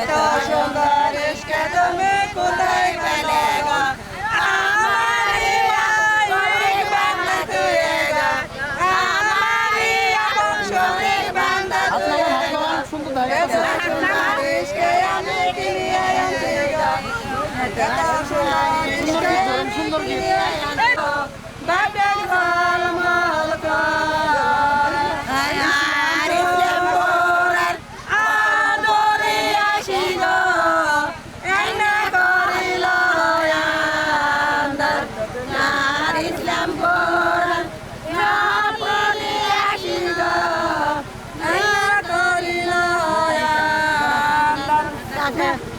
এত সুন্দর ইশকে তুমি কোথায় পেলে গো আমারি আপন বান্দা তুই গা আমারি আপন শরীর বান্দা তুই গা এত সুন্দর ইশকে আমি কিনিয়ে আনতে গা এত সুন্দর ইশকে আমি কিনিয়ে আনতে গা 大哥